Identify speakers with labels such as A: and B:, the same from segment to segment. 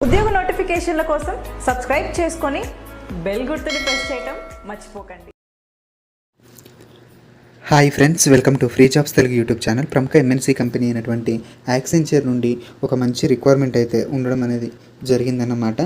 A: ఉద్యోగ నోటిఫికేషన్ల కోసం సబ్స్క్రైబ్ చేసుకొని బెల్ గుర్తుని ప్రెస్ చేయటం మర్చిపోకండి.
B: Hi friends welcome to free jobs Telugu YouTube channel ప్రముఖ ఎంఎన్సీ కంపెనీ అయినటువంటి యాక్సెంచర్ నుండి ఒక మంచి రిక్వైర్మెంట్ అయితే ఉండడం అనేది జరిగిందన్నమాట.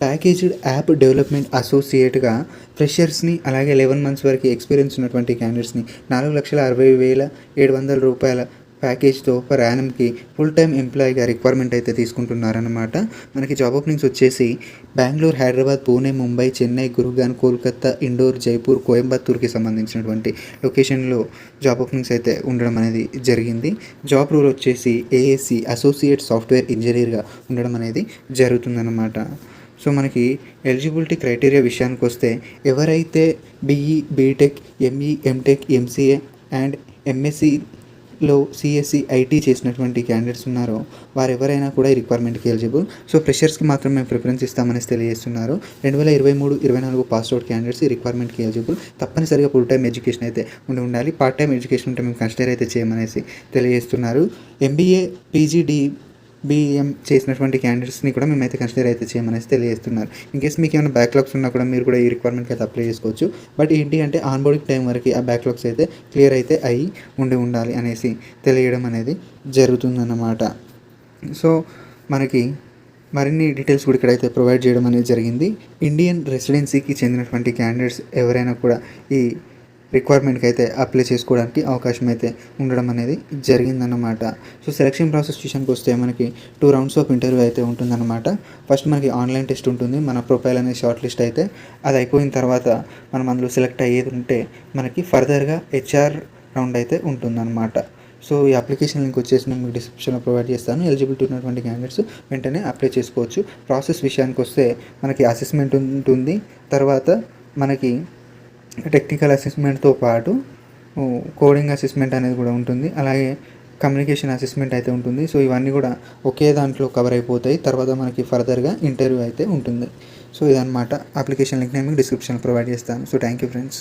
B: ప్యాకేజ్డ్ యాప్ డెవలప్మెంట్ అసోసియేట్గా ఫ్రెషర్స్ని అలాగే లెవెన్ మంత్స్ వరకు ఎక్స్పీరియన్స్ ఉన్నటువంటి క్యాండిడేట్స్ని నాలుగు లక్షల అరవై వేల ఏడు వందల రూపాయల ప్యాకేజ్తో పర్ యానమ్కి ఫుల్ టైం ఎంప్లాయీగా రిక్వైర్మెంట్ అయితే తీసుకుంటున్నారనమాట మనకి జాబ్ ఓపెనింగ్స్ వచ్చేసి బెంగళూరు హైదరాబాద్ పూణే ముంబై చెన్నై గురుగాన్ కోల్కతా ఇండోర్ జైపూర్ కోయంబత్తూర్కి సంబంధించినటువంటి లొకేషన్లో జాబ్ ఓపెనింగ్స్ అయితే ఉండడం అనేది జరిగింది. జాబ్ రోల్ వచ్చేసి ఏఎస్సి అసోసియేట్ సాఫ్ట్వేర్ ఇంజనీర్గా ఉండడం అనేది జరుగుతుందన్నమాట. సో మనకి ఎలిజిబిలిటీ క్రైటీరియా విషయానికి వస్తే ఎవరైతే BE BTech ME MTech MCA and లో సిఎస్సి ఐటీ చేసినటువంటి క్యాండిడేట్స్ ఉన్నారో వారు ఎవరైనా కూడా ఈ రిక్వైర్మెంట్కి ఎలిజిబుల్ సో ఫ్రెషర్స్కి మాత్రం మేము ప్రిఫరెన్స్ ఇస్తామని తెలియజేస్తున్నారు. రెండు వేల ఇరవై మూడు ఇరవై నాలుగు పాస్ అవుట్ క్యాండిడేట్స్ ఈ రిక్వైర్మెంట్కి ఎలిజిబుల్ తప్పనిసరిగా ఫుల్ టైం ఎడ్యుకేషన్ అయితే ఉండి ఉండాలి. పార్ట్ టైం ఎడ్యుకేషన్ ఉంటే మేము కన్సిడర్ అయితే చేయమనేసి తెలియజేస్తున్నారు. ఎంబీఏ పీజీడీ బీఎం చేసినటువంటి క్యాండిడేట్స్ని కూడా మేమైతే కన్సిడర్ అయితే చేయమనేసి తెలియజేస్తున్నారు. ఇన్ కేస్ మీకు ఏమైనా బ్యాక్లాగ్స్ ఉన్నా కూడా మీరు కూడా ఈ రిక్వైర్మెంట్కి అయితే అప్లై చేసుకోవచ్చు. బట్ ఏంటి అంటే ఆన్ బోర్డింగ్ టైం వరకు ఆ బ్యాక్లాగ్స్ అయితే క్లియర్ అయితే అయి ఉండి ఉండాలి అనేసి తెలియడం అనేది జరుగుతుందన్నమాట. సో మనకి మరిన్ని డీటెయిల్స్ కూడా ఇక్కడైతే ప్రొవైడ్ చేయడం అనేది జరిగింది. ఇండియన్ రెసిడెన్సీకి చెందినటువంటి క్యాండిడేట్స్ ఎవరైనా కూడా ఈ రిక్వైర్మెంట్కి అయితే అప్లై చేసుకోవడానికి అవకాశం అయితే ఉండడం అనేది జరిగిందన్నమాట. సో సెలక్షన్ ప్రాసెస్ విషయానికి వస్తే మనకి టూ రౌండ్స్ ఆఫ్ ఇంటర్వ్యూ అయితే ఉంటుందన్నమాట. ఫస్ట్ మనకి ఆన్లైన్ టెస్ట్ ఉంటుంది. మన ప్రొఫైల్ అనేది షార్ట్ లిస్ట్ అయితే అది అయిపోయిన తర్వాత మనం అందులో సెలెక్ట్ అయ్యేది ఉంటే మనకి ఫర్దర్గా హెచ్ఆర్ రౌండ్ అయితే ఉంటుందన్నమాట. సో ఈ అప్లికేషన్ లింక్ వచ్చేసి నేను మీకు డిస్క్రిప్షన్లో ప్రొవైడ్ చేస్తాను. ఎలిజిబిలిటీ ఉన్నటువంటి క్యాండిడేట్స్ వెంటనే అప్లై చేసుకోవచ్చు. ప్రాసెస్ విషయానికి వస్తే మనకి అసెస్మెంట్ ఉంటుంది. తర్వాత మనకి టెక్నికల్ అసెస్మెంట్తో పాటు కోడింగ్ అసెస్మెంట్ అనేది కూడా ఉంటుంది. అలాగే కమ్యూనికేషన్ అసెస్మెంట్ అయితే ఉంటుంది. సో ఇవన్నీ కూడా ఒకే దాంట్లో కవర్ అయిపోతాయి. తర్వాత మనకి ఫర్దర్గా ఇంటర్వ్యూ అయితే ఉంటుంది. సో ఇదనమాట అప్లికేషన్ లింక్ నేను మీకు డిస్క్రిప్షన్లో ప్రొవైడ్ చేస్తాను. So thank you friends.